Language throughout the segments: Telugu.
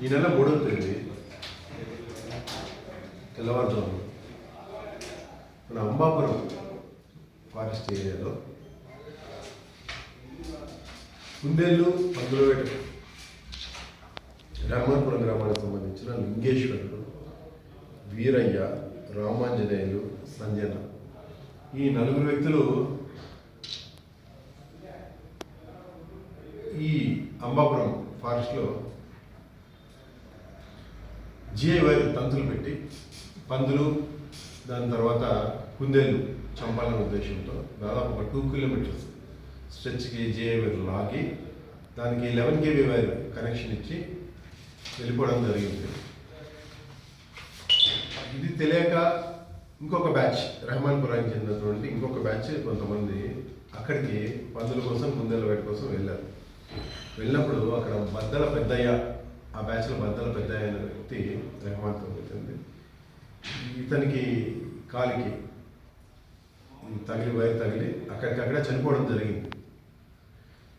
ఈ నెల మూడవ తేదీ తెల్లవారుజాము మన అంబాపురం ఫారెస్ట్ ఏరియాలో కుందేళ్ళు పందులవేట రామపురం గ్రామానికి సంబంధించిన లింగేశ్వరుడు వీరయ్య రామాంజనేయులు సంజన. ఈ నలుగురు వ్యక్తులు ఈ అంబాపురం ఫారెస్ట్లో జిఐ తంతులు పెట్టి పందులు దాని తర్వాత కుందేలు చంపాలనే ఉద్దేశంతో దాదాపు ఒక టూ కిలోమీటర్స్ స్ట్రెచ్కి జిఐ వైర్ లాగి దానికి లెవెన్ కేబీ వైర్ కనెక్షన్ ఇచ్చి వెళ్ళిపోవడం జరిగింది. ఇది తెలియక ఇంకొక బ్యాచ్ రెహమాన్పురానికి చెందినటువంటి ఇంకొక బ్యాచ్ కొంతమంది అక్కడికి పందుల కోసం కుందేలు వేట కోసం వెళ్ళారు. వెళ్ళినప్పుడు అక్కడ బద్దల పెద్దయ్య ఆ బ్యాచ్లో బద్దల పెద్దయ్య అనే వ్యక్తి రెహమాన్తో పెట్టింది ఇతనికి కాలికి తగిలి వైర్ తగిలి అక్కడికక్కడే చనిపోవడం జరిగింది.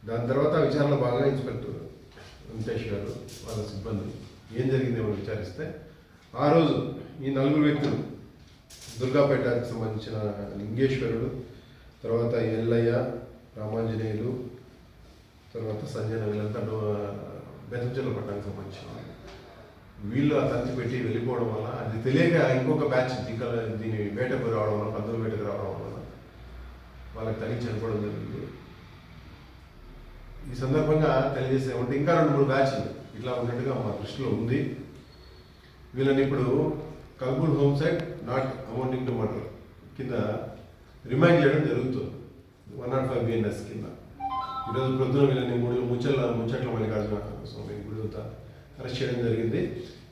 దాని తర్వాత విచారణ బాగా ఇన్స్పెక్టర్ వెంకటేష్ గారు వాళ్ళ సిబ్బంది ఏం జరిగిందేమో విచారిస్తే ఆ రోజు ఈ నలుగురు వ్యక్తులు దుర్గాపేటకు సంబంధించిన లింగేశ్వరుడు తర్వాత ఎల్లయ్య రామాంజనేయులు తర్వాత సంజన వీళ్ళంతా బెదంచెల పట్టణానికి సంబంధించిన వీళ్ళు. ఆ తంతి పెట్టి వెళ్ళిపోవడం వల్ల అది తెలియక ఇంకొక బ్యాచ్ ఇంకా దీని వేటకు రావడం వల్ల పందుల వేటకు రావడం వల్ల వాళ్ళకి తగ్గి చనిపోవడం జరిగింది. ఈ సందర్భంగా తెలియజేసేమంటే ఇంకా రెండు మూడు బ్యాచ్లు ఇట్లా ఉన్నట్టుగా మా దృష్టిలో ఉంది. వీళ్ళని ఇప్పుడు culpable homicide not amounting to murder కింద రిమైండ్ చేయడం జరుగుతుంది. వన్ నాట్ ఫైవ్ బిఎన్ఎస్ కింద. ఈరోజు ప్రొద్దున వీళ్ళని మూడు ముచ్చట్ల ముచ్చట్ల మల్లికార్జున స్వామి గుడి వద్ద అరెస్ట్ చేయడం జరిగింది.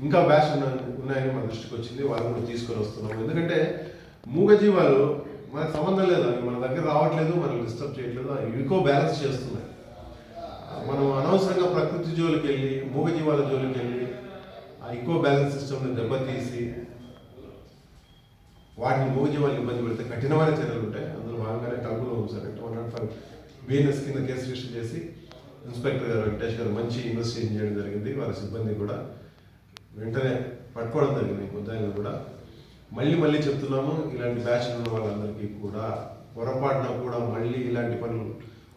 ఇంకా బ్యాచ్ ఉన్న ఉన్నాయని మా దృష్టికి వచ్చింది. వాళ్ళు కూడా తీసుకొని వస్తున్నాం ఎందుకంటే మూగజీవాలు మనకు సంబంధం లేదు. అవి మన దగ్గర రావట్లేదు మనం డిస్టర్బ్ చేయట్లేదు. అవి ఇంకో బ్యాలెన్స్ చేస్తున్నాయి. మనం అనవసరంగా ప్రకృతి జోలికి వెళ్ళి మూగజీవాల జోలికి వెళ్ళి ఆ ఈకో బ్యాలెన్స్ సిస్టమ్ని దెబ్బతీసి వాటిని మూగజీవాలు ఇబ్బంది పెడితే కఠినమైన చర్యలు ఉంటాయి. అందులో భాగంగానే కలుపులో సార్. అంటే వన్ నాట్ ఫైవ్ బిఎన్ఎస్ కింద కేసు రిజిస్టర్ చేసి ఇన్స్పెక్టర్ గారు వెంకటేష్ గారు మంచి ఇన్వెస్టిగేషన్ చేయడం జరిగింది. వారి సిబ్బంది కూడా వెంటనే పట్టుకోవడం జరిగింది. ముద్దాయిలు కూడా మళ్ళీ మళ్ళీ చెప్తున్నాము ఇలాంటి బ్యాచ్ ఉన్న వాళ్ళందరికీ కూడా పొరపాటున కూడా మళ్ళీ ఇలాంటి పనులు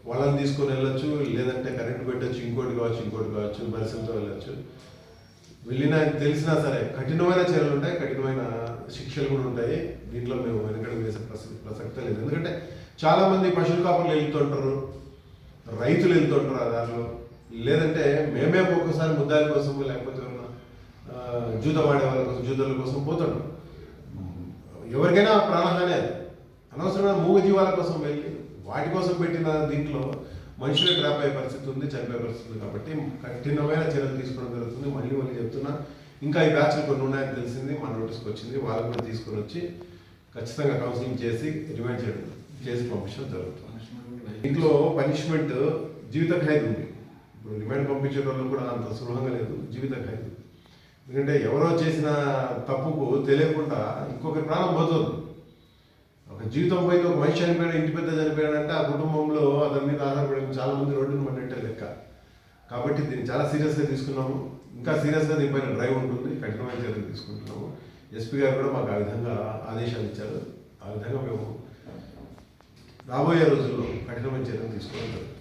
వాళ్ళని తీసుకొని వెళ్ళొచ్చు లేదంటే కరెంట్ పెట్టచ్చు ఇంకోటి కావచ్చు ఇంకోటి కావచ్చు బరిసలతో వెళ్ళొచ్చు. వెళ్ళినా తెలిసినా సరే కఠినమైన చర్యలు ఉంటాయి కఠినమైన శిక్షలు కూడా ఉంటాయి. దీంట్లో మేము వెనకడం వేసే ప్రసక్తి ప్రసక్తే లేదు. ఎందుకంటే చాలా మంది పశువుల కాపర్లు వెళ్తుంటారు రైతులు వెళ్తుంటారు ఆ దారిలో. లేదంటే మేమే ఒక్కొక్కసారి ముద్దాయిల కోసం లేకపోతే జూత ఆ, జూదం ఆడే వాళ్ళ కోసం జూదాల కోసం పోతుంటాం. ఎవరికైనా ప్రాణహాని అది. అనవసరమైన మూగ జీవాల కోసం వెళ్ళి వాటి కోసం పెట్టిన దీంట్లో మనుషులు ట్రాప్ అయ్యే పరిస్థితి ఉంది చనిపోయే పరిస్థితి ఉంది కాబట్టి కఠినమైన చర్యలు తీసుకోవడం జరుగుతుంది. మళ్ళీ మళ్ళీ చెప్తున్నా ఇంకా ఈ బ్యాచ్లు కొన్ని ఉన్నాయని తెలిసింది మా నోటీస్కి వచ్చింది. వాళ్ళు కూడా తీసుకొని వచ్చి ఖచ్చితంగా కౌన్సిలింగ్ చేసి రిమైండ్ చేయడం చేసి పంపించడం జరుగుతుంది. ఇంట్లో పనిష్మెంట్ జీవిత ఖైదు ఉంది. ఇప్పుడు రిమైండ్ పంపించే వాళ్ళు కూడా అంత సులభంగా లేదు జీవిత ఖైదు. ఎందుకంటే ఎవరో చేసిన తప్పుకు తెలియకుండా ఇంకొకరి ప్రాణం పోతుంది. ఒక జీవితం పోయి ఒక మనిషి చనిపోయాడు ఇంటి పెద్ద చనిపోయాడంటే ఆ కుటుంబంలో అతని మీద ఆధారపడిన చాలా మంది రోడ్డును పడినట్టే లెక్క. కాబట్టి దీన్ని చాలా సీరియస్గా తీసుకున్నాము. ఇంకా సీరియస్గా దీనిపైన డ్రైవ్ ఉంటుంది. కఠినమైన చర్యలు తీసుకుంటున్నాము. ఎస్పీ గారు కూడా మాకు ఆ విధంగా ఆదేశాలు ఇచ్చారు. ఆ విధంగా మేము రాబోయే రోజుల్లో కఠినమైన చర్యలు తీసుకోవడం